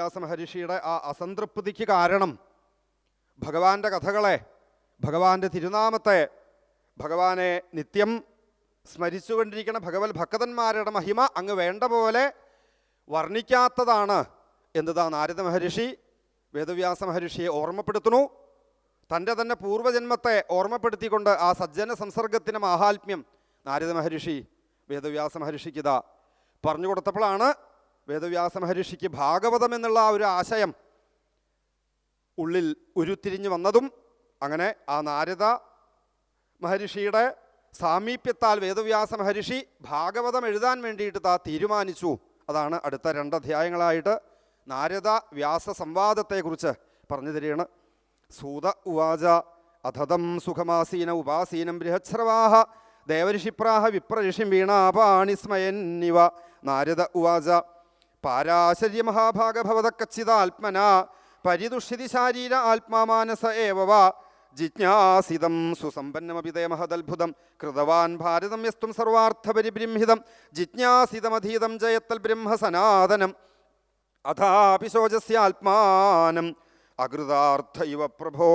വേദവ്യാസ മഹർഷിയുടെ ആ അസംതൃപ്തിക്ക് കാരണം ഭഗവാന്റെ കഥകളെ ഭഗവാന്റെ തിരുനാമത്തെ ഭഗവാനെ നിത്യം സ്മരിച്ചുകൊണ്ടിരിക്കുന്ന ഭഗവത് ഭക്തന്മാരുടെ മഹിമ അങ്ങ് വേണ്ട പോലെ വർണിക്കാത്തതാണ് എന്നതാ നാരദ മഹർഷി വേദവ്യാസ മഹർഷിയെ ഓർമ്മപ്പെടുത്തുന്നു. തന്റെ തന്നെ പൂർവജന്മത്തെ ഓർമ്മപ്പെടുത്തിക്കൊണ്ട് ആ സജ്ജന സംസർഗത്തിന് മാഹാത്മ്യം നാരദ മഹർഷി വേദവ്യാസ മഹർഷിക്ക് ഇതാ പറഞ്ഞു കൊടുത്തപ്പോഴാണ് വേദവ്യാസ മഹർഷിക്ക് ഭാഗവതം എന്നുള്ള ആ ഒരു ആശയം ഉള്ളിൽ ഉരുത്തിരിഞ്ഞു വന്നതും അങ്ങനെ ആ നാരദ മഹർഷിയുടെ സാമീപ്യത്താൽ വേദവ്യാസ മഹർഷി ഭാഗവതം എഴുതാൻ വേണ്ടിയിട്ട് താ തീരുമാനിച്ചു. അതാണ് അടുത്ത രണ്ട് അധ്യായങ്ങളായിട്ട് നാരദ വ്യാസ സംവാദത്തെക്കുറിച്ച് പറഞ്ഞു തരികയാണ്. സൂത ഉവാച അധതം സുഖമാസീന ഉപാസീനം ബൃഹച്ഛ്രവാഹ ദേവഋഷിപ്രാഹ വിപ്രഋഷിം വീണാപാണിസ്മയന്നിവ. നാരദ ഉവാച പാരാശര്യ മഹാഭാഗഭവത കച്ചിതാത്മന പരിദുഷിതി ശാരീര ആത്മാമാനസ ഏവ ജിജ്ഞാസിതം സുസമ്പന്നമപി തേ മഹദത്ഭുതം കൃതവാൻ ഭാരതം യസ്തും സർവാർത്ഥപരിബ്രംഹിതം ജിജ്ഞാസിതമധീതം ജയത്തൽ ബ്രഹ്മ സനാതനം അഥാപി ശോചസ്യാത്മാനം അകൃതാർത്ഥ ഇവ പ്രഭോ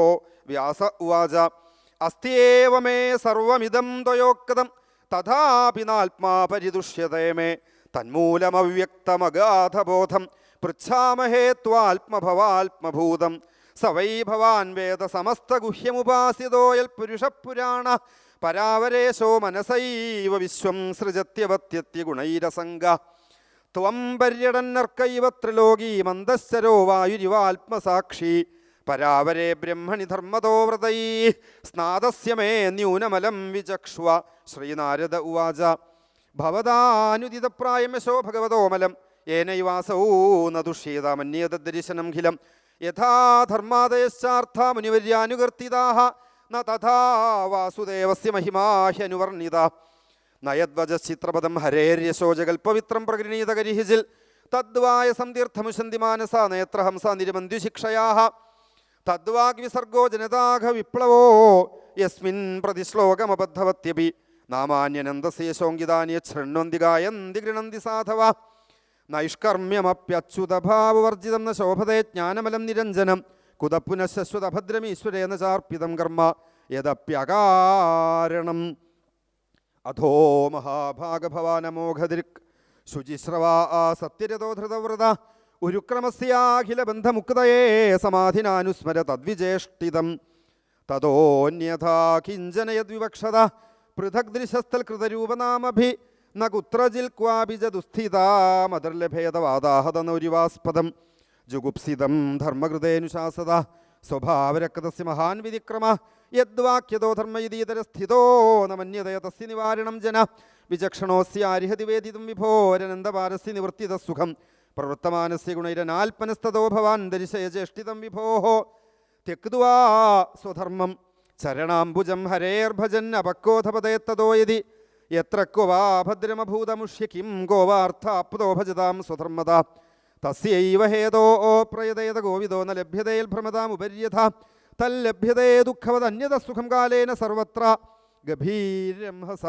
വ്യാസ ഉവാച അസ്ഥിയേവമേ സർവമിതം ത്വയോക്തം തഥാപി നാത്മാ പരിദുഷ്യതേ മേ തന്മൂലമവ്യക്തമഗാധബോധം. പൃച്ഛാമഹേ ത്വാത്മഭവാത്മഭൂതം. സവൈ ഭവാൻ വേദ സമസ്തഗുഹ്യമുപാസിതോയൽ പുരുഷപുരാണ പരാവരേശോ മനസൈവ വിശ്വം സൃജത്യവത്യത്യ ഗുണൈരസംഗ ത്വം പര്യടന്നർക്കൈവ ത്രിലോകീ മന്ദശ്ചരോ വായുരിവാത്മസാക്ഷി. പരാവരേ ബ്രഹ്മണി ധർമ്മതോ വ്രതൈ. സ്നാദസ്യമേ ന്യൂനമലം വിചക്ഷ്വ. ശ്രീനാരദ ഉവാച. ഭവതാനുദിതപ്രായമശോ ഭഗവതോമലം ഏനൈവാസൗ നദുഷ്യേതാമന്യേതദർശനം ഖിലം. യഥാ ധർമാദയശ്ചാർത്ഥ മുനിവര്യാനുകർത്തിതാഹ. ന തഥാ വാസുദേവസ്യ മഹിമാഹ്യനുവർണിത. നയദ്വജശ്ചിത്രപദം ഹരേര്യശോചകൽപ്പവിത്രം പ്രകൃണീതകരിഹിജിൽ തദ്വായ സന്തീർത്ഥമുശന്തി മാനസ നേത്രഹംസ നിരമന്ത്യുശിക്ഷയാ തദ്വാഗ്വിസർഗോ ജനതാഘ വിപ്ലവോ യസ്മിൻ പ്രതിശ്ലോകമബദ്ധവത്യപി നാമാന്യനന്ദസേശോങ്കിതാനിയ ശൃണ്വന്തി ഗായന്തി ഗൃണന്തി സാധവ. നൈഷ്കർമ്മ്യമപ്യച്യുതഭാവവർജിതം ന ശോഭതേ ജ്ഞാനമലം നിരഞ്ജനം. കുതപ്പുനഃശ്വതഭദ്രമീശ്വരേന ചാർപ്പിതം കർമ്മ. യദപ്യകാരണം. അധോ മഹാഭാഗഭവാനമോഘദൃക് ശുചിശ്രവാ ആ സത്യരഥോ ധൃതവ്രത. ഉരുക്രമസ്യാഖില ബന്ധമുക്തയേ സമാധിനാനുസ്മര തദ്വിജേഷ്ടിതം. തതോന്യഥാ കിഞ്ചനയദ്വിവക്ഷത പൃഥക് ദൃശസ്ഥൽ കൃതരൂപനാമഭി ന കുത്രജിൽ ക്വാഭിജ ദുസ്ഥിതാമദർലഭേദവാദാഹതനൗരിവാസ്പദം ജുഗുപ്സിതം ധർമ്മകൃതേനുശാസത സ്വഭാവരക്തസ്യ മഹാൻ വിധിക്രമ യദ്വാക്യതോ ധർമ്മയതീതര സ്ഥിതോ നമന്യതയ തസ്യ നിവാരണം ജന വിചക്ഷണോസ്യാരിഹതി വേദിതും വിഭോരനന്ദപാരസ്യ നിവർത്തിത സുഖം പ്രവൃത്തമാനസ്യ ഗുണൈരനാൽപ്പനസ്തോ ഭവാൻ ദരിശയചേഷ്ടിതം വിഭോഹ തെക്വാ സ്വധർമ്മം ചരണാംബുജം ഹരേർഭജൻ അപക്കോധപതയത്തതോ യതി. എത്ര ക്വവാ ഭദ്രമഭൂതമുഷ്യ ഗോവാർത്ഥാപ്തോ ഭജതാം സ്വധർമ്മത. തസ്യൈവ ഹേതോ ഓ പ്രയതേത ഗോവിദോ ന ലഭ്യതയിൽ ഭ്രമതാമുപര്യഥ തല്ലഭ്യതേ ദുഃഖവതന്യത സുഖം കാലേന സർവത്ര. ഗഭീരം ഹസ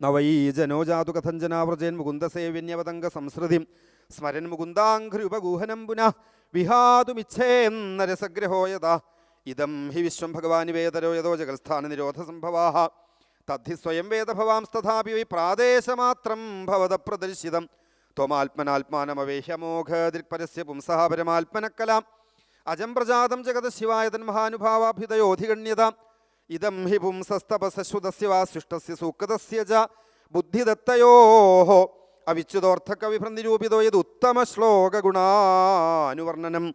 നവൈ ജനോജാതു കഥഞ്ജനാവ്രജൻ മുകുന്ദസേവിന്യവതംഗ സംസൃതിം സ്മരൻ മുകുന്ദാഘ്രുപഗൂഹനം പുനഃ വിഹാതുമിച്ഛേന്നരസഗ്രഹോ യഥാ. ഇതം ഹി വിശ്വം ഭഗവാനി വേദരോ യഥോ ജഗൽസ്ഥാന നിരോധ സംഭവാഹ തദ്ധി സ്വയം വേദഭവാംസ്തഥാപി വൈ പ്രാദേശമാത്രം ഭവത പ്രദർശിതം. ത്വമാത്മനാത്മാനമവേഹ്യമോഘദൃക്പരസ്യ പുംസഃ പരമാത്മനക്കലാം അജം പ്രജാതം ജഗത ശിവായ തന്മഹാനുഭാവാഭ്യുതയോധിഗണ്യത ഇതം ഹി പുംസസ്തപസശ്രുതസ്യ വാ സൃഷ്ടസ്യ സൂക്തസ്യ ച ബുദ്ധിദത്തയോ അവിച്യുതോർത്ഥകവിഭ്രനിരൂപിതോ യത് ഉത്തമ ശ്ലോകഗുണാനുവർണനം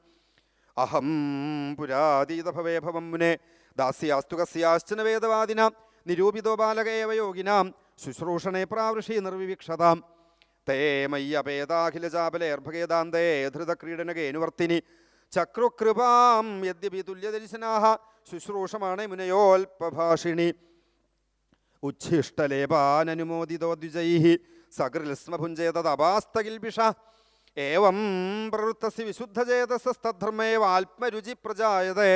അഹം പുരാതീത ഭവേ മുനെ ദാസ്യാസ്തു കസ്യാശ്ചന വേദവാദിന നിരൂപിതോ ബാലകേവ യോഗിനാം ശുശ്രൂഷണേ പ്രാവൃഷി നിർവിവീക്ഷതാം. തേ മയ്യപേതാഖിലചാപലേർഭഗേദാന്തേ ധൃതക്രീഡനകേനുവർത്തിനി ചക്രുകൃപാം യദ്യപി തുല്യദർശനാഹ ശുശ്രൂഷമാണ് മുനയോൽപഭാഷിണി ഉച്ഛിഷ്ടലേപാനനുമോദിതോ ദ്വിജൈ സകൃൽസ്മഭുഞ്ചേതദപാസ്തകിൽപിഷ ഏവം പ്രവൃത്തസി പ്രവൃത്തസ്യ വിശുദ്ധചേതസസ്തദ്ധർമ്മേവാത്മരുചി പ്രജായതേ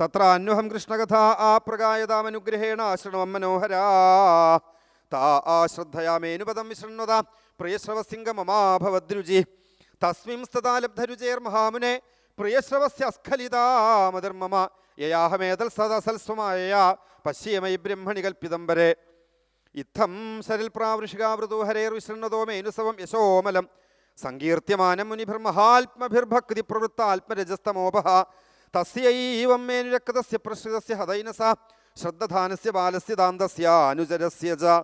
തത്ര അന്വഹം കൃഷ്ണകഥ ആ പ്രകായതാമനുഗ്രഹേണ ആശ്രണമം മനോഹരാ. താ ആശ്രദ്ധയാമേനുപദം വിശൃണ്വത. പ്രിയശ്രവസിംഗമമാഭവദ്രുചി. തസ്മിംസ്തതാലബ്ധരുചേർ മഹാമുനെ പ്രിയശ്രവസ്യ അസ്ഖലിതാമതിർമമ യയാഹമേതൽ സദസൽസ്വമായ പശ്യമൈ ബ്രഹ്മണി കൽപ്പിതംബരെ. ഇത്തം സരിൽ പ്രാവൃഷികാവൃതോ ഹരേർ വിശ്രണതോ മേനുസവം യശോമലം സങ്കീർത്യമാനം മുനിഭിർമഹാത്മഭിർഭക്തി പ്രവൃത്താത്മരജസ്തമോപഹ തസ്യൈവം മേനുരക്തസ്യ പ്രശ്രിതസ്യ ഹതൈനസ ശ്രദ്ധധാനസ്യ ബാലസ്യ ദാന്തസ്യ അനുചരസ്യ ച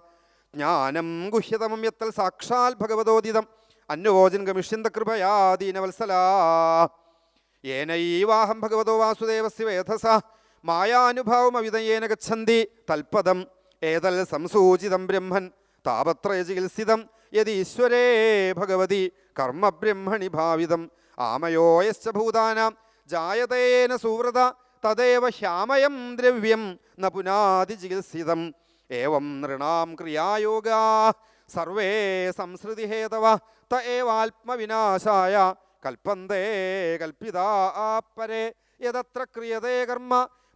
ജ്ഞാനം ഗുഹ്യതമം യത്തൽ സാക്ഷാൽ ഭഗവതോദിതം. അന്വോചൻ ഗമിഷ്യന്ത കൃപയാ ദീനവത്സലാ ഏനൈവാഹം ഭഗവതോ വാസുദേവസ്യ വേധസ മായാനുഭാവമവിതയേന ഗച്ഛന്തി തൽപദം. ഏതൽ സംസൂചിതം ബ്രഹ്മൻ? താപത്രയ ചികിത്സിതം. യതീശ്വരേ ഭഗവതി കർമ്മബ്രഹ്മണി ഭാവിതം. ആമയോയശ്ച ഭൂതാനാം. ജായതേന സുവ്രത തദേവ ശ്യാമയം ദ്രവ്യം ന പുനാതി ചികിത്സിതം. ഏവം നൃണാം ക്രിയായോഗാ സർവേ സംസൃതി ഹേതവ ത ഏവാത്മവിനാശായ കൽപ്പന്തേ കൽപ്പിതാ ആപ്പരേ യതത്ര ക്രിയതേ കർമ്മ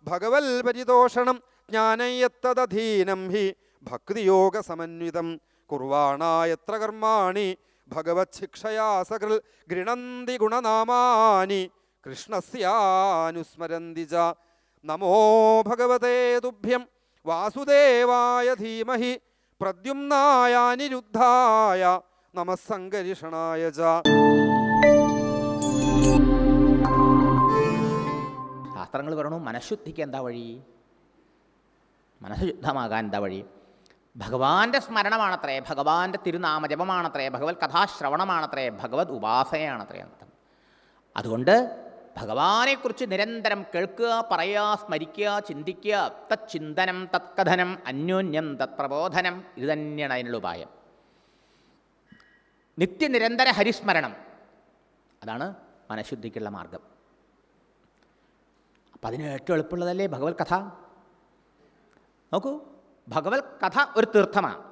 ഭഗവൽ പരിതോഷണം ജ്ഞാനയത്തധീനം ഹി ഭക്തിയോഗ സമന്വിതം കുർവാണായത്ര കർമാണി? ഭഗവത് ശിക്ഷയാ സകൃൽ ഗൃണന്തി ഗുണനാമാനി. കൃഷ്ണസ്യാനുസ്മരന്തി ച. നമോ ഭഗവതേ തുഭ്യം. വാസുദേവായ ധീമഹി. പ്രദ്യുമ്നായ അനിരുദ്ധായ നമസ്സങ്കരിഷണായ ച. ശാസ്ത്രങ്ങൾ പറയണു മനഃശുദ്ധിക്ക് എന്താ വഴി? മനസ്സ് ശുദ്ധമാകാൻ എന്താ വഴി? ഭഗവാന്റെ സ്മരണമാണത്രേ ഭഗവാന്റെ തിരുനാമജപമാണത്രേ ഭഗവത് കഥാശ്രവണമാണത്രേ ഭഗവത് ഉപാസനയാണത്രേ അർത്ഥം അതുകൊണ്ട് ഭഗവാനെക്കുറിച്ച് നിരന്തരം കേൾക്കുക പറയുക സ്മരിക്കുക ചിന്തിക്കുക തച്ചിന്തനം തത്കഥനം അന്യോന്യം തത്പ്രബോധനം ഇത് തന്നെയാണ് അതിനുള്ള ഉപായം. നിത്യനിരന്തര ഹരിസ്മരണം അതാണ് മനഃശുദ്ധിക്കുള്ള മാർഗം അപ്പം അതിന് ഏറ്റവും എളുപ്പമുള്ളതല്ലേ ഭഗവത് കഥ? നോക്കൂ ഭഗവത് കഥ ഒരു തീർത്ഥമാണ്.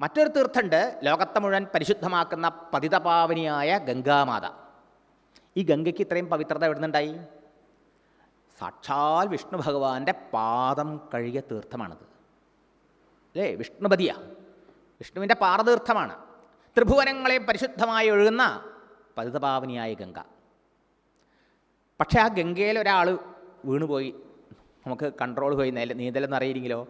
മറ്റൊരു തീർത്ഥമുണ്ട് ലോകത്തെ മുഴുവൻ പരിശുദ്ധമാക്കുന്ന പതിതപാവനിയായ ഗംഗാമാത. ഈ ഗംഗയ്ക്ക് ഇത്രയും പവിത്രത എവിടുന്നുണ്ടായി? സാക്ഷാൽ വിഷ്ണു ഭഗവാന്റെ പാദം കഴുകിയ തീർത്ഥമാണത്. അല്ലേ? വിഷ്ണുപതിയ. വിഷ്ണുവിന്റെ പാറതീർത്ഥമാണ് ത്രിഭുവനങ്ങളെ പരിശുദ്ധമായി ഒഴുകുന്ന പതിതപാവനിയായ ഗംഗ. പക്ഷേ ആ ഗംഗയിൽ ഒരാൾ വീണുപോയി. നമുക്ക് കൺട്രോൾ പോയി. നീല നീന്തലെന്ന് അറിയില്ലെങ്കിലോ?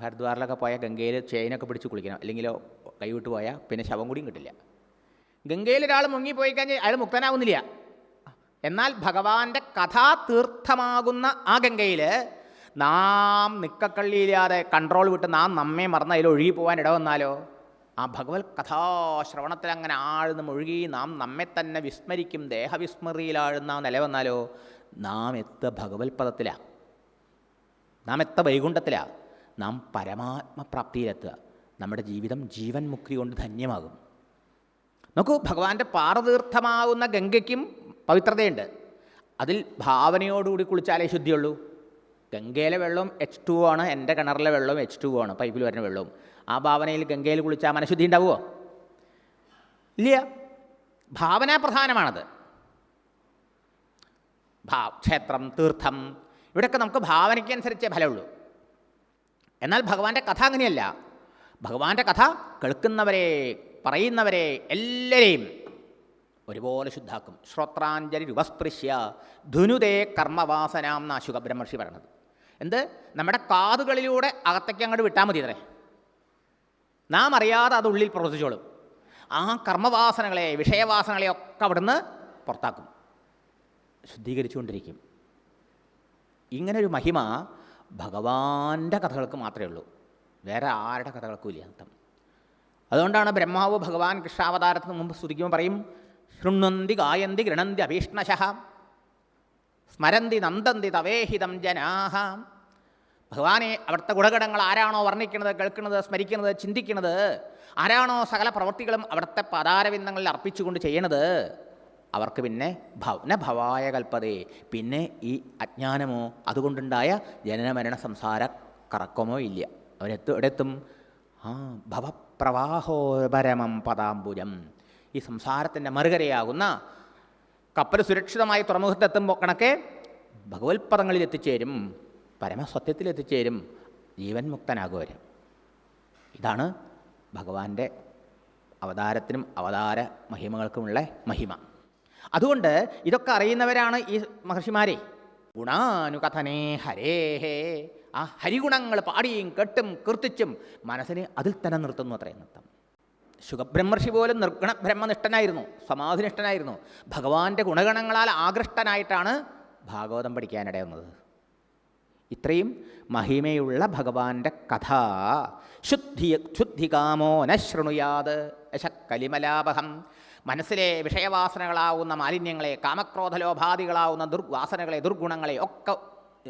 ഹരിദ്വാറിലൊക്കെ പോയാൽ ഗംഗയിൽ ചെയിനൊക്കെ പിടിച്ച് കുളിക്കണം. അല്ലെങ്കിലോ കൈവിട്ട് പോയാൽ പിന്നെ ശവം കൂടിയും കിട്ടില്ല. ഗംഗയിൽ ഒരാൾ മുങ്ങിപ്പോയി കഴിഞ്ഞാൽ അയാൾ മുക്തനാവുന്നില്ല. എന്നാൽ ഭഗവാന്റെ കഥാതീർത്ഥമാകുന്ന ആ ഗംഗയിൽ നാം നിക്കക്കള്ളിയില്ലാതെ കൺട്രോൾ വിട്ട് നാം നമ്മെ മറന്ന് അതിൽ ഒഴുകി പോകാൻ ഇടവന്നാലോ ആ ഭഗവത് കഥാശ്രവണത്തിൽ അങ്ങനെ ആഴ്ന്ന് മുഴുകി നാം നമ്മെ തന്നെ വിസ്മരിക്കും. ദേഹവിസ്മൃതിയിലാഴുന്ന നില വന്നാലോ? നാം എത്ത ഭഗവത് പദത്തിലാണ് നാം എത്ര വൈകുണ്ഠത്തിലാണ് നാം പരമാത്മപ്രാപ്തിയിലെത്തുക. നമ്മുടെ ജീവിതം ജീവൻ മുക്തി കൊണ്ട് ധന്യമാകും. നോക്കൂ ഭഗവാന്റെ പാറതീർത്ഥമാകുന്ന ഗംഗയ്ക്കും പവിത്രതയുണ്ട്. അതിൽ ഭാവനയോടുകൂടി കുളിച്ചാലേ ശുദ്ധിയുള്ളൂ. ഗംഗയിലെ വെള്ളം എച്ച് ടു ആണ് എന്റെ കിണറിലെ വെള്ളവും എച്ച് ടു ആണ് പൈപ്പിൽ വരുന്ന വെള്ളവും. ആ ഭാവനയിൽ ഗംഗയിൽ കുളിച്ചാൽ മനഃശുദ്ധി ഉണ്ടാവുമോ ഇല്ല. ഭാവനാ പ്രധാനമാണത് ഭാ ക്ഷേത്രം തീർത്ഥം ഇവിടെയൊക്കെ നമുക്ക് ഭാവനയ്ക്കനുസരിച്ചേ ഫലമുള്ളൂ. എന്നാൽ ഭഗവാന്റെ കഥ അങ്ങനെയല്ല. ഭഗവാന്റെ കഥ കേൾക്കുന്നവരെ പറയുന്നവരെ എല്ലാവരെയും ഒരുപോലെ ശുദ്ധാക്കും. ശ്രോത്രാഞ്ജലി രൂപസ്പൃശ്യ ധുനുതേ കർമ്മവാസനാം നാശുക ബ്രഹ്മർഷി പറയണത്. എന്ത്? നമ്മുടെ കാതുകളിലൂടെ അകത്തേക്ക് അങ്ങോട്ട് വിട്ടാൽ മതി അത്രേ നാം അറിയാതെ അത് ഉള്ളിൽ പ്രവർത്തിച്ചോളും. ആ കർമ്മവാസനകളെ വിഷയവാസനകളെയൊക്കെ അവിടുന്ന് പുറത്താക്കും. ശുദ്ധീകരിച്ചുകൊണ്ടിരിക്കും. ഇങ്ങനൊരു മഹിമ ഭഗവാന്റെ കഥകൾക്ക് മാത്രമേ ഉള്ളൂ. വേറെ ആരുടെ കഥകൾക്കും ഇല്ല അർത്ഥം. അതുകൊണ്ടാണ് ബ്രഹ്മാവ് ഭഗവാൻ കൃഷ്ണാവതാരത്തിന് മുമ്പ് സ്തുതിക്കുമ്പോൾ പറയും ശൃണ്വന്തി ഗായന്തി ഗൃണന്തി അഭീഷ്ണശ സ്മരന്തി നന്ദന്തി തവേഹിതം ജനാഹ. ഭഗവാനെ അവിടുത്തെ ഗുണഘടങ്ങൾ ആരാണോ വർണിക്കുന്നത് കേൾക്കുന്നത് സ്മരിക്കുന്നത് ചിന്തിക്കുന്നത് ആരാണോ സകല പ്രവൃത്തികളും അവിടുത്തെ പദാരവിന്ദങ്ങളിൽ അർപ്പിച്ചുകൊണ്ട് ചെയ്യണത് അവർക്ക് പിന്നെ ഭവന ഭവായ കൽപ്പതേ. പിന്നെ ഈ അജ്ഞാനമോ അതുകൊണ്ടുണ്ടായ ജനനമരണ സംസാര കറക്കമോ ഇല്ല. അവരെത്തും എവിടെത്തും ആ ഭവപ്രവാഹോപരമം പദാംബുജം. ഈ സംസാരത്തിന്റെ മറുകരയാകുന്ന കപ്പൽ സുരക്ഷിതമായി തുറമുഖത്തെത്തുമ്പോൾ കണക്കെ ഭഗവത്പദങ്ങളിൽ എത്തിച്ചേരും പരമസത്യത്തിൽ എത്തിച്ചേരും ജീവൻ മുക്തനാകുവരും. ഇതാണ് ഭഗവാന്റെ അവതാരത്തിനും അവതാര മഹിമകൾക്കുമുള്ള മഹിമ. അതുകൊണ്ട് ഇതൊക്കെ അറിയുന്നവരാണ് ഈ മഹർഷിമാരെ. ഗുണാനുകഥനേ ഹരേഹേ ആ ഹരിഗുണങ്ങൾ പാടിയും കെട്ടും കീർത്തിച്ചും മനസ്സിനെ അതിൽ തന്നെ നിർത്തുന്നു അത്രയും നൃത്തം. ശുഖബ്രഹ്മർഷി പോലും നിർഗുണ ബ്രഹ്മനിഷ്ഠനായിരുന്നു സമാധിനിഷ്ഠനായിരുന്നു. ഭഗവാന്റെ ഗുണഗണങ്ങളാൽ ആകൃഷ്ടനായിട്ടാണ് ഭാഗവതം പഠിക്കാനിടയുന്നത്. ഇത്രയും മഹിമയുള്ള ഭഗവാന്റെ കഥ. ശുദ്ധി ശുദ്ധികാമോ നശൃണുയാത് ശൃണുയാത്. യശക്കലിമലാപഹം മനസ്സിലെ വിഷയവാസനകളാവുന്ന മാലിന്യങ്ങളെ കാമക്രോധലോഭാദികളാവുന്ന ദുർവാസനകളെ ദുർഗുണങ്ങളെ ഒക്കെ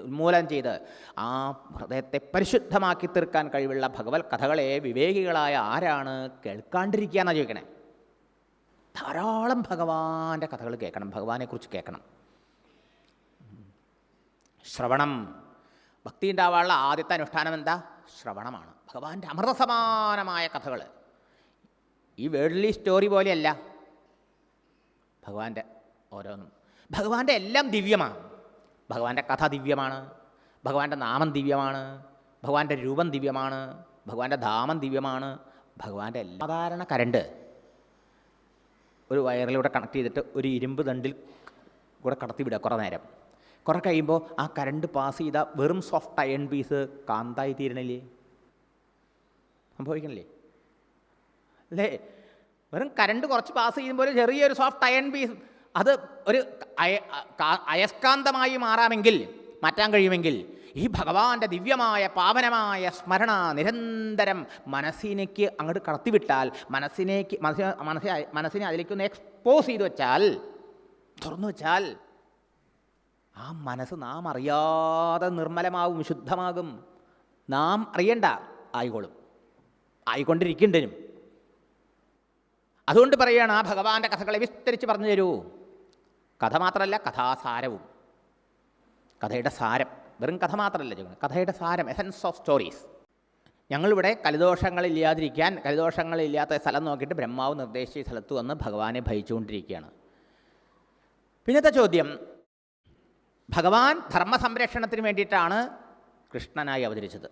ഉന്മൂലനം ചെയ്ത് ആ ഹൃദയത്തെ പരിശുദ്ധമാക്കി തീർക്കാൻ കഴിവുള്ള ഭഗവത് കഥകളെ വിവേകികളായ ആരാണ് കേൾക്കാണ്ടിരിക്കുക എന്നാണ് ചോദിക്കണേ. ധാരാളം ഭഗവാന്റെ കഥകൾ കേൾക്കണം ഭഗവാനെക്കുറിച്ച് കേൾക്കണം. ശ്രവണം. ഭക്തി ഉണ്ടാവാനുള്ള ആദ്യത്തെ അനുഷ്ഠാനം എന്താ? ശ്രവണമാണ്. ഭഗവാന്റെ അമൃതസമാനമായ കഥകൾ ഈ വേൾഡ്ലി സ്റ്റോറി പോലെയല്ല. ഭഗവാന്റെ ഓരോന്നും. ഭഗവാന്റെ എല്ലാം ദിവ്യമാണ്. ഭഗവാന്റെ കഥ ദിവ്യമാണ്. ഭഗവാന്റെ നാമം ദിവ്യമാണ്. ഭഗവാന്റെ രൂപം ദിവ്യമാണ്. ഭഗവാന്റെ ധാമം ദിവ്യമാണ്. ഭഗവാന്റെ എല്ലാ സാധാരണ കരണ്ട് ഒരു വയറിലൂടെ കണക്ട് ചെയ്തിട്ട് ഒരു ഇരുമ്പ് ദണ്ടിൽ കൂടെ കടത്തി വിടുക കുറേ നേരം. കുറേ കഴിയുമ്പോൾ ആ കരണ്ട് പാസ് ചെയ്ത വെറും സോഫ്റ്റ് അയൺ പീസ് കാന്തായി തീരണില്ലേ? സംഭവിക്കണില്ലേ? അല്ലേ? വെറും കരണ്ട് കുറച്ച് പാസ് ചെയ്യുമ്പോൾ ചെറിയൊരു സോഫ്റ്റ് അയൺ പീസ് അത് ഒരു അയ അയസ്കാന്തമായി മാറാമെങ്കിൽ മാറ്റാൻ കഴിയുമെങ്കിൽ ഈ ഭഗവാന്റെ ദിവ്യമായ പാവനമായ സ്മരണ നിരന്തരം മനസ്സിനേക്ക് അങ്ങോട്ട് കടത്തിവിട്ടാൽ മനസ്സിനേക്ക് മനസ്സിനെ മനസ്സിനെ മനസ്സിനെ അതിലേക്കൊന്ന് എക്സ്പോസ് ചെയ്തു വെച്ചാൽ തുറന്നു വെച്ചാൽ ആ മനസ്സ് നാം അറിയാതെ നിർമ്മലമാകും ശുദ്ധമാകും. നാം അറിയണ്ട ആയിക്കോളും. ആയിക്കൊണ്ടിരിക്കേണ്ടനും. അതുകൊണ്ട് പറയുകയാണ് ആ ഭഗവാന്റെ കഥകളെ വിസ്തരിച്ച് പറഞ്ഞു തരൂ. കഥ മാത്രമല്ല കഥാസാരവും. കഥയുടെ സാരം വെറും കഥ മാത്രമല്ല കഥയുടെ സാരം എസൻസ് ഓഫ് സ്റ്റോറീസ് ഞങ്ങളിവിടെ കലിദോഷങ്ങളില്ലാതിരിക്കാൻ കലിദോഷങ്ങളില്ലാത്ത സ്ഥലം നോക്കിയിട്ട് ബ്രഹ്മാവ് നിർദ്ദേശിച്ച സ്ഥലത്ത് വന്ന് ഭഗവാനെ ഭയിച്ചുകൊണ്ടിരിക്കുകയാണ് പിന്നത്തെ ചോദ്യം ഭഗവാൻ ധർമ്മ സംരക്ഷണത്തിന് വേണ്ടിയിട്ടാണ് കൃഷ്ണനായി അവതരിച്ചത്.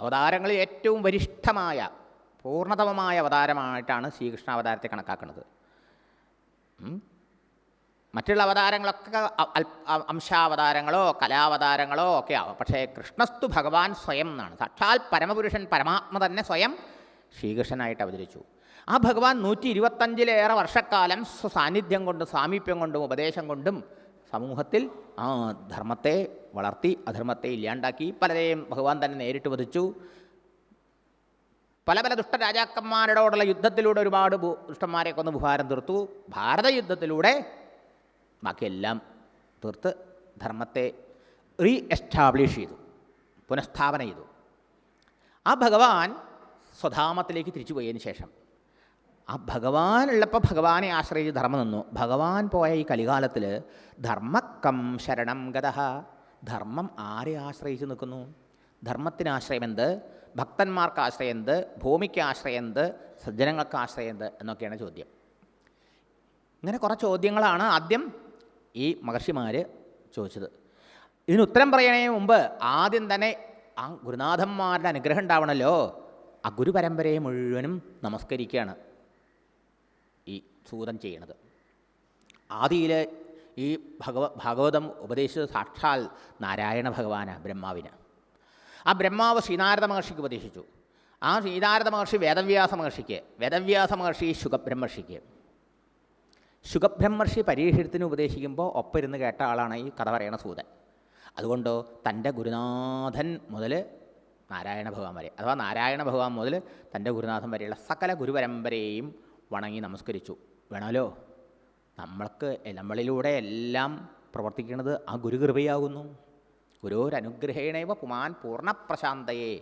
അവതാരങ്ങളിൽ ഏറ്റവും വരിഷ്ഠമായ പൂർണതമമായ അവതാരമായിട്ടാണ് ശ്രീകൃഷ്ണ അവതാരത്തെ കണക്കാക്കുന്നത് മറ്റുള്ള അവതാരങ്ങളൊക്കെ അംശാവതാരങ്ങളോ കലാവതാരങ്ങളോ ഒക്കെ ആവാം. പക്ഷേ കൃഷ്ണസ്തു ഭഗവാൻ സ്വയം എന്നാണ്. സാക്ഷാൽ പരമപുരുഷൻ പരമാത്മ തന്നെ സ്വയം ശ്രീകൃഷ്ണനായിട്ട് അവതരിച്ചു. ആ ഭഗവാൻ നൂറ്റി ഇരുപത്തഞ്ചിലേറെ വർഷക്കാലം സാന്നിധ്യം കൊണ്ടും സാമീപ്യം കൊണ്ടും ഉപദേശം കൊണ്ടും സമൂഹത്തിൽ ആ ധർമ്മത്തെ വളർത്തി അധർമ്മത്തെ ഇല്ലാണ്ടാക്കി പലരെയും ഭഗവാൻ തന്നെ നേരിട്ട് വധിച്ചു. പല പല ദുഷ്ടരാജാക്കന്മാരോടുള്ള യുദ്ധത്തിലൂടെ ഒരുപാട് ദുഷ്ടന്മാരെ കൊന്ന് ഉപഹാരം തീർത്തു. ഭാരത യുദ്ധത്തിലൂടെ ബാക്കിയെല്ലാം തീർത്ത് ധർമ്മത്തെ റീ എസ്റ്റാബ്ലിഷ് ചെയ്തു പുനഃസ്ഥാപന ചെയ്തു. ആ ഭഗവാൻ സ്വധാമത്തിലേക്ക് തിരിച്ചു പോയതിന് ശേഷം ആ ഭഗവാൻ ഉള്ളപ്പോൾ ഭഗവാനെ ആശ്രയിച്ച് ധർമ്മം നിന്നു. ഭഗവാൻ പോയ ഈ കലികാലത്തിൽ ധർമ്മക്കം ശരണം ഗതഃ ധർമ്മം ആരെ ആശ്രയിച്ച് നിൽക്കുന്നു? ധർമ്മത്തിനാശ്രയം എന്ത് ഭക്തന്മാർക്ക് ആശ്രയം എന്ത് ഭൂമിക്ക് ആശ്രയം എന്ത് സജ്ജനങ്ങൾക്ക് ആശ്രയം എന്ത് എന്നൊക്കെയാണ് ചോദ്യം. ഇങ്ങനെ കുറേ ചോദ്യങ്ങളാണ് ആദ്യം ഈ മഹർഷിമാർ ചോദിച്ചത്. ഇതിന് ഉത്തരം പറയുന്നതിന് മുമ്പ് ആദ്യം തന്നെ ആ ഗുരുനാഥന്മാരുടെ അനുഗ്രഹം ഉണ്ടാവണമല്ലോ ആ ഗുരുപരമ്പരയെ മുഴുവനും നമസ്കരിക്കുകയാണ് ഈ സൂതം ചെയ്യണത്. ആദിയിൽ ഈ ഭഗവ ഭാഗവതം ഉപദേശിച്ചത് സാക്ഷാൽ നാരായണ ഭഗവാനാണ് ബ്രഹ്മാവിന്. ആ ബ്രഹ്മാവ് ശ്രീനാരദ മഹർഷിക്ക് ഉപദേശിച്ചു. ആ ശ്രീനാരദ മഹർഷി വേദവ്യാസ മഹർഷിക്ക് വേദവ്യാസ മഹർഷി ശുഖബ്രഹ്മർഷിക്ക് ശുഖബ്രഹ്മർഷി പരീക്ഷത്തിന് ഉപദേശിക്കുമ്പോൾ ഒപ്പിരുന്ന് കേട്ട ആളാണ് ഈ കഥ പറയണ സൂതൻ. അതുകൊണ്ടോ തന്റെ ഗുരുനാഥൻ മുതൽ നാരായണ ഭഗവാൻ വരെ അഥവാ നാരായണ ഭഗവാൻ മുതൽ തന്റെ ഗുരുനാഥൻ വരെയുള്ള സകല ഗുരുപരമ്പരയെയും വണങ്ങി നമസ്കരിച്ചു. വേണമല്ലോ? നമ്മൾക്ക് നമ്മളിലൂടെ എല്ലാം പ്രവർത്തിക്കുന്നത് ആ ഗുരുകൃപയാകുന്നു. ഗുരുരനുഗ്രഹേണൈവ പുമാൻ പൂർണപ്രശാന്തയെ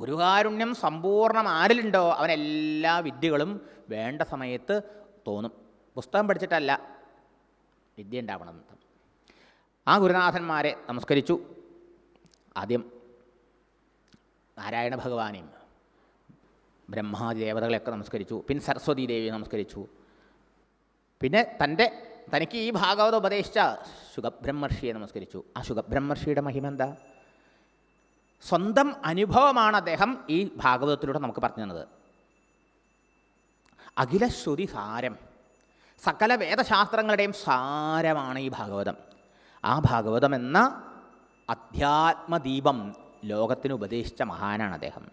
ഗുരുകാരുണ്യം സമ്പൂർണം ആരിലുണ്ടോ അവനെല്ലാ വിദ്യകളും വേണ്ട സമയത്ത് തോന്നും. പുസ്തകം പഠിച്ചിട്ടല്ല വിദ്യ ഉണ്ടാവണം ആ ഗുരുനാഥന്മാരെ നമസ്കരിച്ചു. ആദ്യം നാരായണ ഭഗവാനെയും ബ്രഹ്മാദി ദേവതകളെയൊക്കെ നമസ്കരിച്ചു. പിന്നെ സരസ്വതി ദേവിയെ നമസ്കരിച്ചു. പിന്നെ തന്റെ തനിക്ക് ഈ ഭാഗവത ഉപദേശിച്ച സുഖബ്രഹ്മർഷിയെ നമസ്കരിച്ചു. ആ സുഖബ്രഹ്മർഷിയുടെ മഹിമ എന്താ സ്വന്തം അനുഭവമാണ് അദ്ദേഹം ഈ ഭാഗവതത്തിലൂടെ നമുക്ക് പറഞ്ഞു തന്നത്. അഖിലശ്രുതി സാരം സകല വേദശാസ്ത്രങ്ങളുടെയും സാരമാണ് ഈ ഭാഗവതം. ആ ഭാഗവതം എന്ന അധ്യാത്മദീപം ലോകത്തിന് ഉപദേശിച്ച മഹാനാണ് അദ്ദേഹം.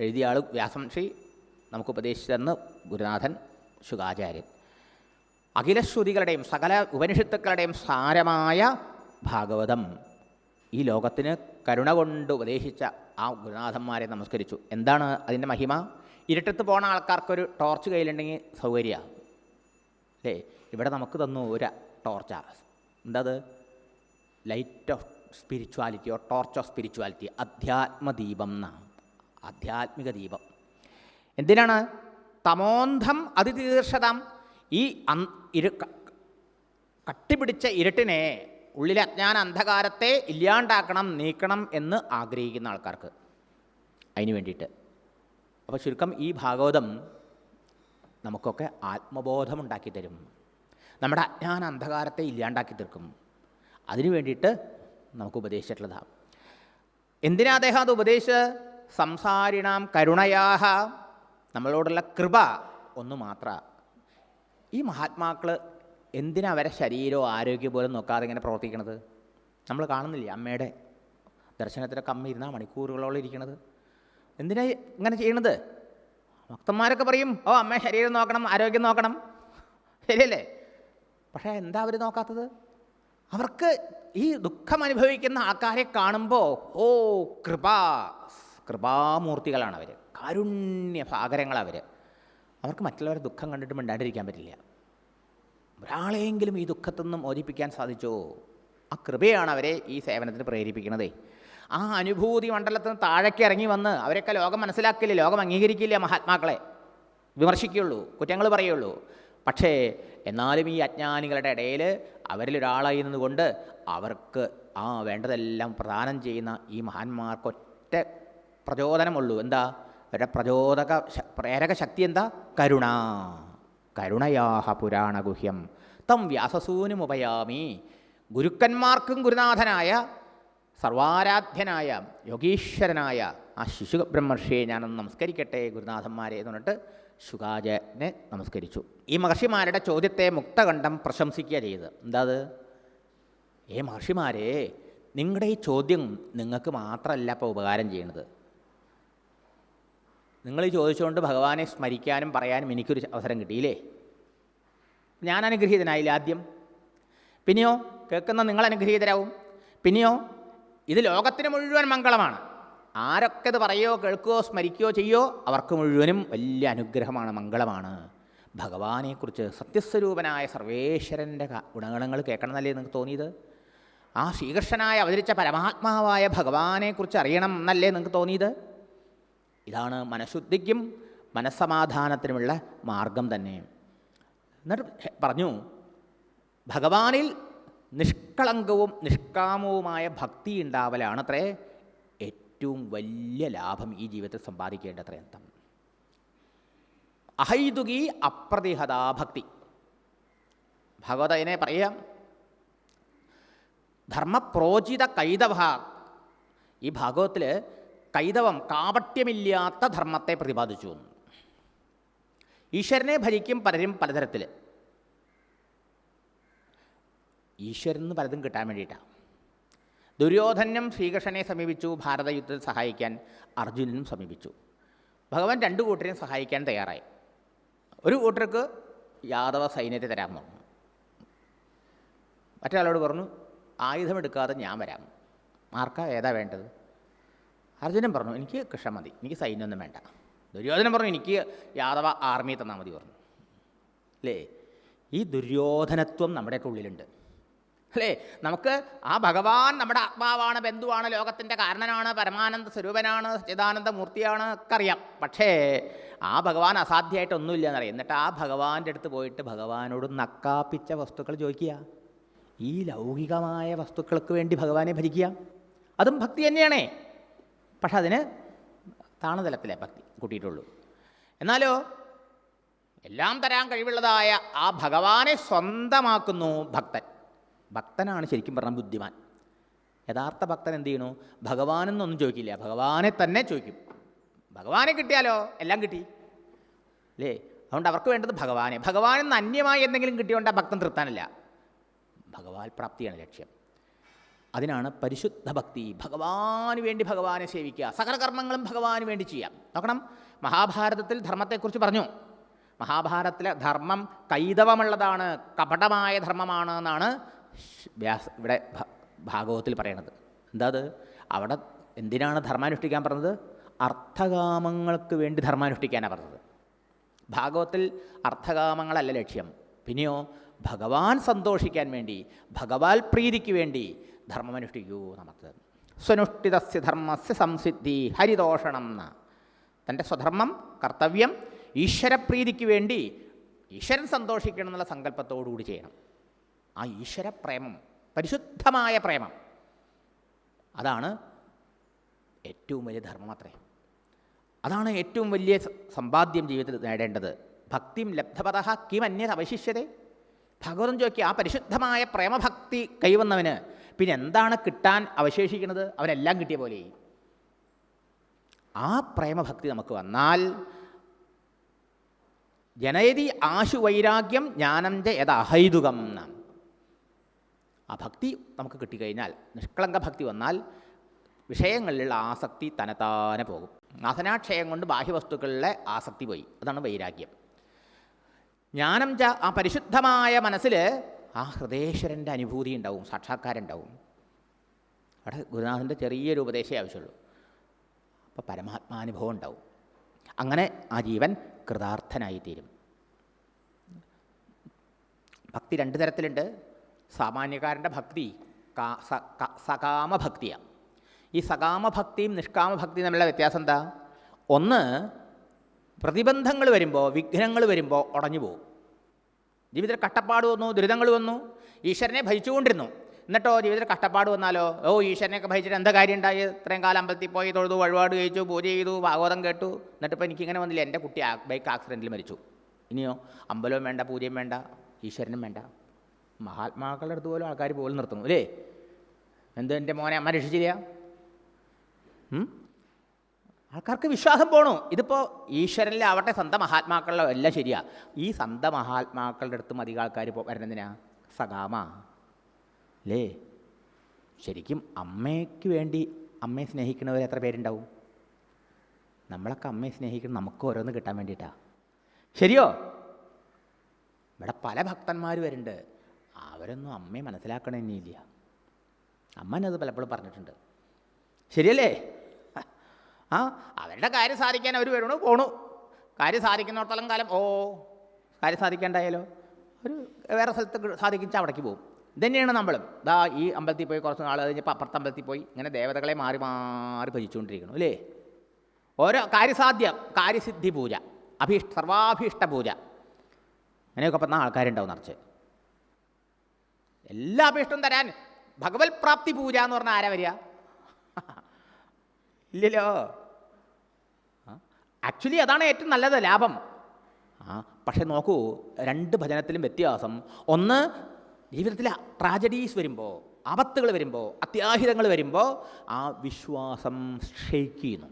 എഴുതിയ ആൾ വ്യാസംഷി നമുക്ക് ഉപദേശിച്ചതെന്ന് ഗുരുനാഥൻ ശുഗാചാര്യൻ അഖിലശ്രുതികളുടെയും സകല ഉപനിഷത്തുക്കളുടെയും സാരമായ ഭാഗവതം ഈ ലോകത്തിന് കരുണ കൊണ്ട് ഉപദേശിച്ച ആ ഗുരുനാഥന്മാരെ നമസ്കരിച്ചു. എന്താണ് അതിന്റെ മഹിമ? ഇരുട്ടത്ത് പോണ ആൾക്കാർക്കൊരു ടോർച്ച് കയ്യിലുണ്ടെങ്കിൽ സൗകര്യമാണ് അല്ലേ? ഇവിടെ നമുക്ക് തന്നു ഒരു ടോർച്ചാണ് എന്തത്? Light of spirituality or torch of spirituality അധ്യാത്മദീപം എന്നാണ് ആധ്യാത്മിക ദീപം. എന്തിനാണ്? തമോന്ധം അതിതീർഷതാം ഈ ഇരു കട്ടിപിടിച്ച ഇരുട്ടിനെ ഉള്ളിലെ അജ്ഞാന അന്ധകാരത്തെ ഇല്ലാണ്ടാക്കണം നീക്കണം എന്ന് ആഗ്രഹിക്കുന്ന ആൾക്കാർക്ക് അതിന് വേണ്ടിയിട്ട്. അപ്പോൾ ചുരുക്കം ഈ ഭാഗവതം നമുക്കൊക്കെ ആത്മബോധമുണ്ടാക്കി തരും. നമ്മുടെ അജ്ഞാന അന്ധകാരത്തെ ഇല്ലാണ്ടാക്കി തീർക്കും. അതിനു വേണ്ടിയിട്ട് നമുക്ക് ഉപദേശിച്ചിട്ടുള്ളതാണ് എന്തിനാ അദ്ദേഹം അത് ഉപദേശിച്ച് സംസാരിണാം കരുണയാഹ നമ്മളോടുള്ള കൃപ ഒന്ന് മാത്ര ഈ മഹാത്മാക്കൾ എന്തിനാ അവരെ ശരീരവും ആരോഗ്യം പോലും നോക്കാതെ ഇങ്ങനെ പ്രവർത്തിക്കണത്? നമ്മൾ കാണുന്നില്ലേ അമ്മയുടെ ദർശനത്തിനൊക്കെ അമ്മ ഇരുന്നാൽ മണിക്കൂറുകളോളം ഇരിക്കണത്. എന്തിനാ ഇങ്ങനെ ചെയ്യണത്? ഭക്തന്മാരൊക്കെ പറയും ഓ അമ്മ ശരീരം നോക്കണം ആരോഗ്യം നോക്കണം. ശരിയല്ലേ? പക്ഷേ എന്താ അവർ നോക്കാത്തത്? അവർക്ക് ഈ ദുഃഖം അനുഭവിക്കുന്ന ആൾക്കാരെ കാണുമ്പോൾ ഓ കൃപാ കൃപാമൂർത്തികളാണ് അവർ കാരുണ്യ സാഗരങ്ങളാണ് അവർ അവർക്ക് മറ്റുള്ളവരുടെ ദുഃഖം കണ്ടിട്ട് മിണ്ടാണ്ടിരിക്കാൻ പറ്റില്ല. ഒരാളെയെങ്കിലും ഈ ദുഃഖത്തൊന്നും നിന്നും മോചിപ്പിക്കാൻ സാധിച്ചോ? ആ കൃപയാണ് അവരെ ഈ സേവനത്തിന് പ്രേരിപ്പിക്കുന്നത്. ആ അനുഭൂതി മണ്ഡലത്തിൽ നിന്ന് താഴേക്ക് ഇറങ്ങി വന്ന് അവരൊക്കെ ലോകം മനസ്സിലാക്കില്ല ലോകം അംഗീകരിക്കില്ല മഹാത്മാക്കളെ? വിമർശിക്കുകയുള്ളൂ കുറ്റങ്ങൾ പറയുള്ളൂ പക്ഷേ എന്നാലും ഈ അജ്ഞാനികളുടെ ഇടയിൽ അവരിലൊരാളായി നിന്നുകൊണ്ട് അവർക്ക് ആ വേണ്ടതെല്ലാം പ്രദാനം ചെയ്യുന്ന ഈ മഹാന്മാർക്ക് ഒറ്റ പ്രചോദനമുള്ളൂ. എന്താ? അവരുടെ പ്രചോദക പ്രേരക ശക്തി എന്താ? കരുണ. കരുണയാഹ പുരാണഗുഹ്യം തം വ്യാസസൂനുമുപയാമി ഗുരുക്കന്മാർക്കും ഗുരുനാഥനായ സർവാരാധ്യനായ യോഗീശ്വരനായ ആ ശിശു ബ്രഹ്മർഷിയെ ഞാനൊന്ന് നമസ്കരിക്കട്ടെ ഗുരുനാഥന്മാരെ എന്ന് പറഞ്ഞിട്ട് ശുഗാജനെ നമസ്കരിച്ചു. ഈ മഹർഷിമാരുടെ ചോദ്യത്തെ മുക്തകണ്ഠം പ്രശംസിക്കുക ചെയ്ത്. എന്താ അത്? ഏ മഹർഷിമാരെ നിങ്ങളുടെ ഈ ചോദ്യം നിങ്ങൾക്ക് മാത്രമല്ല ഇപ്പോൾ ഉപകാരം ചെയ്യണത്. നിങ്ങൾ ചോദിച്ചുകൊണ്ട് ഭഗവാനെ സ്മരിക്കാനും പറയാനും എനിക്കൊരു അവസരം കിട്ടിയില്ലേ? ഞാൻ അനുഗ്രഹീതനായില്ല ആദ്യം? പിന്നെയോ കേൾക്കുന്ന നിങ്ങൾ അനുഗ്രഹീതരാവും? പിന്നെയോ ഇത് ലോകത്തിന് മുഴുവൻ മംഗളമാണ്. ആരൊക്കെ ഇത് പറയുകയോ കേൾക്കുകയോ സ്മരിക്കുകയോ ചെയ്യോ അവർക്ക് മുഴുവനും വലിയ അനുഗ്രഹമാണ് മംഗളമാണ്. ഭഗവാനെക്കുറിച്ച് സത്യസ്വരൂപനായ സർവേശ്വരന്റെ ഗുണഗണങ്ങൾ കേൾക്കണമെന്നല്ലേ നിങ്ങൾക്ക് തോന്നിയത്? ആ ശ്രീകൃഷ്ണനായ അവതരിച്ച പരമാത്മാവായ ഭഗവാനെക്കുറിച്ച് അറിയണം എന്നല്ലേ നിങ്ങൾക്ക് തോന്നിയത്? ഇതാണ് മനഃശുദ്ധിക്കും മനസ്സമാധാനത്തിനുമുള്ള മാർഗം തന്നെ. എന്നിട്ട് പറഞ്ഞു ഭഗവാനിൽ നിഷ്കളങ്കവും നിഷ്കാമവുമായ ഭക്തി ഉണ്ടാവലാണ് അത്രേ ഏറ്റവും വലിയ ലാഭം ഈ ജീവിതത്തിൽ സമ്പാദിക്കേണ്ടത്രേ അർത്ഥം അഹൈതുകി അപ്രതിഹതാ ഭക്തി. ഭഗവതനെ പറയാം ധർമ്മപ്രോചിത കൈതവ. ഈ ഭാഗവത്തിൽ കൈതവം കാപട്യമില്ലാത്ത ധർമ്മത്തെ പ്രതിപാദിച്ചു ഈശ്വരനെ ഭരിക്കും പലരും പലതരത്തിൽ. ഈശ്വരന് പലതും കിട്ടാൻ വേണ്ടിയിട്ടാണ് ദുര്യോധനം ശ്രീകൃഷ്ണനെ സമീപിച്ചു ഭാരതയുദ്ധത്തിൽ സഹായിക്കാൻ അർജുനനും സമീപിച്ചു. ഭഗവാൻ രണ്ടു കൂട്ടരെയും സഹായിക്കാൻ തയ്യാറായി. ഒരു കൂട്ടർക്ക് യാദവ സൈന്യത്തെ തരാൻ പറഞ്ഞു. മറ്റൊരാളോട് പറഞ്ഞു ആയുധമെടുക്കാതെ ഞാൻ വരാം. ആർക്കാ ഏതാ വേണ്ടത്? അർജുനൻ പറഞ്ഞു എനിക്ക് കൃഷ്ണ മതി എനിക്ക് സൈന്യമൊന്നും വേണ്ട. ദുര്യോധനൻ പറഞ്ഞു എനിക്ക് യാദവ ആർമി തന്നാൽ മതി പറഞ്ഞു. അല്ലേ? ഈ ദുര്യോധനത്വം നമ്മുടെയൊക്കെ ഉള്ളിലുണ്ട്. അല്ലേ? നമുക്ക് ആ ഭഗവാൻ നമ്മുടെ ആത്മാവാണ് ബന്ധുവാണ് ലോകത്തിന്റെ കാരണനാണ് പരമാനന്ദ സ്വരൂപനാണ് സച്ചിദാനന്ദ മൂർത്തിയാണ് ഒക്കെ അറിയാം. പക്ഷേ ആ ഭഗവാൻ അസാധ്യമായിട്ടൊന്നുമില്ല എന്നറിയാം. എന്നിട്ട് ആ ഭഗവാന്റെ അടുത്ത് പോയിട്ട് ഭഗവാനോട് നക്കാപ്പിച്ച വസ്തുക്കൾ ചോദിക്കുക. ഈ ലൗകികമായ വസ്തുക്കൾക്ക് വേണ്ടി ഭഗവാനെ ഭരിക്കുക. അതും ഭക്തി തന്നെയാണേ. പക്ഷെ അതിന് താണതലത്തിലെ ഭക്തി കൂട്ടിയിട്ടുള്ളൂ. എന്നാലോ എല്ലാം തരാൻ കഴിവുള്ളതായ ആ ഭഗവാനെ സ്വന്തമാക്കുന്നു ഭക്തൻ. ഭക്തനാണ് ശരിക്കും പറഞ്ഞ ബുദ്ധിമാൻ. യഥാർത്ഥ ഭക്തൻ എന്ത് ചെയ്യണു? ഭഗവാനെന്നൊന്നും ചോദിക്കില്ല. ഭഗവാനെ തന്നെ ചോദിക്കും. ഭഗവാനെ കിട്ടിയാലോ? എല്ലാം കിട്ടി. അല്ലേ? അതുകൊണ്ട് അവർക്ക് വേണ്ടത് ഭഗവാനെ. ഭഗവാനെന്ന് അന്യമായി എന്തെങ്കിലും കിട്ടിയോണ്ട് ആ ഭക്തൻ തൃപ്താനല്ല. ഭഗവാൻ പ്രാപ്തിയാണ് ലക്ഷ്യം. അതിനാണ് പരിശുദ്ധ ഭക്തി. ഭഗവാന് വേണ്ടി ഭഗവാനെ സേവിക്കുക. സകല കർമ്മങ്ങളും ഭഗവാന് വേണ്ടി ചെയ്യാം. നോക്കണം. മഹാഭാരതത്തിൽ ധർമ്മത്തെക്കുറിച്ച് പറഞ്ഞു. മഹാഭാരതത്തിലെ ധർമ്മം കൈതവമുള്ളതാണ് കപടമായ ധർമ്മമാണ് എന്നാണ് വ്യാസ ഇവിടെ ഭാഗവത്തിൽ പറയണത്. എന്താ അത്? അവിടെ എന്തിനാണ് ധർമാനുഷ്ഠിക്കാൻ പറഞ്ഞത്? അർത്ഥകാമങ്ങൾക്ക് വേണ്ടി ധർമാനുഷ്ഠിക്കാനാണ് പറഞ്ഞത്. ഭാഗവത്തിൽ അർത്ഥകാമങ്ങളല്ല ലക്ഷ്യം. പിന്നെയോ ഭഗവാൻ സന്തോഷിക്കാൻ വേണ്ടി ഭഗവാൽ പ്രീതിക്ക് വേണ്ടി ധർമ്മമനുഷ്ഠിക്കൂ നമുക്ക് സ്വനുഷ്ഠിതസ്യ ധർമ്മസ്യ സംസിദ്ധി ഹരിദോഷണം എന്ന തന്റെ സ്വധർമ്മം കർത്തവ്യം ഈശ്വരപ്രീതിക്ക് വേണ്ടി ഈശ്വരൻ സന്തോഷിക്കണം എന്നുള്ള സങ്കല്പത്തോടുകൂടി ചെയ്യണം. ആ ഈശ്വരപ്രേമം പരിശുദ്ധമായ പ്രേമം. അതാണ് ഏറ്റവും വലിയ ധർമ്മം അത്രേ. അതാണ് ഏറ്റവും വലിയ സമ്പാദ്യം ജീവിതത്തിൽ നേടേണ്ടത്. ഭക്തിം ലബ്ധപത കിം അന്യത് ഭഗവതം ചോദിക്കുക ആ പരിശുദ്ധമായ പ്രേമഭക്തി കൈവന്നവന് പിന്നെ എന്താണ് കിട്ടാൻ അവശേഷിക്കുന്നത്? അവനെല്ലാം കിട്ടിയ പോലെ. ആ പ്രേമഭക്തി നമുക്ക് വന്നാൽ ജനയതി ആശു വൈരാഗ്യം ജ്ഞാനന്റെ യഥാഹൈതുകം നാം. ആ ഭക്തി നമുക്ക് കിട്ടിക്കഴിഞ്ഞാൽ നിഷ്കളങ്ക ഭക്തി വന്നാൽ വിഷയങ്ങളിലുള്ള ആസക്തി തനത്താനെ പോകും. നാഥനാക്ഷയം കൊണ്ട് ബാഹ്യവസ്തുക്കളിലെ ആസക്തി പോയി. അതാണ് വൈരാഗ്യം. ജ്ഞാനം ച ആ പരിശുദ്ധമായ മനസ്സിൽ ആ ഹൃദയേശ്വരന്റെ അനുഭൂതി ഉണ്ടാവും സാക്ഷാത്കാരം അവിടെ ഗുരുനാഥന്റെ ചെറിയൊരു ഉപദേശമേ ആവശ്യമുള്ളൂ. അപ്പോൾ പരമാത്മാനുഭവം ഉണ്ടാവും. അങ്ങനെ ആ ജീവൻ കൃതാർത്ഥനായിത്തീരും. ഭക്തി രണ്ട് തരത്തിലുണ്ട്. സാമാന്യക്കാരന്റെ ഭക്തി സകാമഭക്തിയാണ് ഈ സകാമഭക്തിയും നിഷ്കാമഭക്തിയും തമ്മിലുള്ള വ്യത്യാസം എന്താ? ഒന്ന് പ്രതിബന്ധങ്ങൾ വരുമ്പോൾ വിഘ്നങ്ങൾ വരുമ്പോൾ ഉടഞ്ഞു പോകും ജീവിതത്തിൽ കഷ്ടപ്പാട് വന്നു ദുരിതങ്ങൾ വന്നു. ഈശ്വരനെ ഭജിച്ചുകൊണ്ടിരുന്നു. എന്നിട്ടോ ജീവിതത്തിൽ കഷ്ടപ്പാട് വന്നാലോ? ഓ ഈശ്വരനെയൊക്കെ ഭജിച്ചിട്ട് എന്താ കാര്യം ഉണ്ടായി? ഇത്രയും കാലം അമ്പലത്തിൽ പോയി തൊഴുതു വഴിപാട് കഴിച്ചു പൂജ ചെയ്തു ഭാഗവതം കേട്ടു. എന്നിട്ടിപ്പോൾ എനിക്കിങ്ങനെ വന്നില്ല. എന്റെ കുട്ടി ബൈക്ക് ആക്സിഡന്റിൽ മരിച്ചു. ഇനിയോ അമ്പലവും വേണ്ട പൂജയും വേണ്ട ഈശ്വരനും വേണ്ട. മഹാത്മാക്കളുടെ അടുത്ത് പോലും ആൾക്കാർ പോലും നിർത്തുന്നു. അല്ലേ എന്ത് എന്റെ മോനെ അമ്മ രക്ഷിച്ചില്ല? ആൾക്കാർക്ക് വിശ്വാസം പോണു. ഇതിപ്പോൾ ഈശ്വരനിലാവട്ടെ സ്വന്തം മഹാത്മാക്കളിലോ എല്ലാം ശരിയാ. ഈ സന്ത മഹാത്മാക്കളുടെ അടുത്തും അധികം ആൾക്കാർ വരുന്നതിനാ സകാമ അല്ലേ ശരിക്കും അമ്മയ്ക്ക് വേണ്ടി അമ്മയെ സ്നേഹിക്കുന്നവർ എത്ര പേരുണ്ടാവും? നമ്മളൊക്കെ അമ്മയെ സ്നേഹിക്കുന്ന നമുക്ക് ഓരോന്ന് കിട്ടാൻ വേണ്ടിയിട്ടാണ് ശരിയോ? ഇവിടെ പല ഭക്തന്മാർ വരുന്നുണ്ട്. അവരൊന്നും അമ്മയെ മനസ്സിലാക്കണമെന്നില്ല അമ്മനത് പലപ്പോഴും പറഞ്ഞിട്ടുണ്ട്. ശരിയല്ലേ? ആ അവരുടെ കാര്യം സാധിക്കാൻ അവർ വരണു പോണു. കാര്യം സാധിക്കുന്നിടത്തോളം കാലം ഓ കാര്യം സാധിക്കേണ്ടായാലോ ഒരു വേറെ സ്ഥലത്ത് സാധിക്കിച്ചാൽ അവിടേക്ക് പോകും ഇതന്നെയാണ് നമ്മളും. ദാ ഈ അമ്പലത്തിൽ പോയി കുറച്ച് നാൾ കഴിഞ്ഞപ്പോൾ അപ്പുറത്തെ അമ്പലത്തിൽ പോയി ഇങ്ങനെ ദേവതകളെ മാറി മാറി ഭജിച്ചുകൊണ്ടിരിക്കണം അല്ലേ? ഓരോ കാര്യസാധ്യം കാര്യസിദ്ധി പൂജ അഭീഷ്ട സർവാഭീഷ്ട പൂജ. അങ്ങനെയൊക്കെ പറഞ്ഞ ആൾക്കാരുണ്ടാവും നിറച്ച്. എല്ലാ അഭീഷ്ടം തരാൻ ഭഗവത് പ്രാപ്തി പൂജ എന്ന് പറഞ്ഞാൽ ആരാ വരിക? ഇല്ലല്ലോ. ആക്ച്വലി അതാണ് ഏറ്റവും നല്ലത് ലാഭം. ആ പക്ഷെ നോക്കൂ രണ്ട് ഭജനത്തിലും വ്യത്യാസം. ഒന്ന് ജീവിതത്തിലെ ട്രാജഡീസ് വരുമ്പോൾ ആപത്തുകൾ വരുമ്പോൾ അത്യാഹിതങ്ങൾ വരുമ്പോൾ ആ വിശ്വാസം ഷെയ്ക്ക് ചെയ്യുന്നു.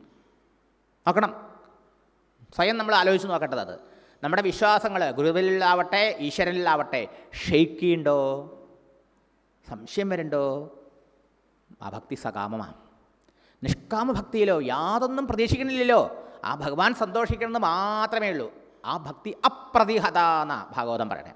നോക്കണം. സ്വയം നമ്മൾ ആലോചിച്ച് നോക്കേണ്ടത് അത്. നമ്മുടെ വിശ്വാസങ്ങൾ ഗുരുവിലാവട്ടെ ഈശ്വരനിലാവട്ടെ ഷെയ്ക്ക് ചെയ്യുന്നുണ്ടോ സംശയം വരണ്ടോ? ആ ഭക്തി സകാമമാണ്. നിഷ്കാമ ഭക്തിയിലോ യാതൊന്നും പ്രതീക്ഷിക്കണില്ലല്ലോ ആ ഭഗവാൻ സന്തോഷിക്കണമെന്ന് മാത്രമേ ഉള്ളൂ. ആ ഭക്തി അപ്രതിഹത എന്നാണ് ഭാഗവതം പറയണേ.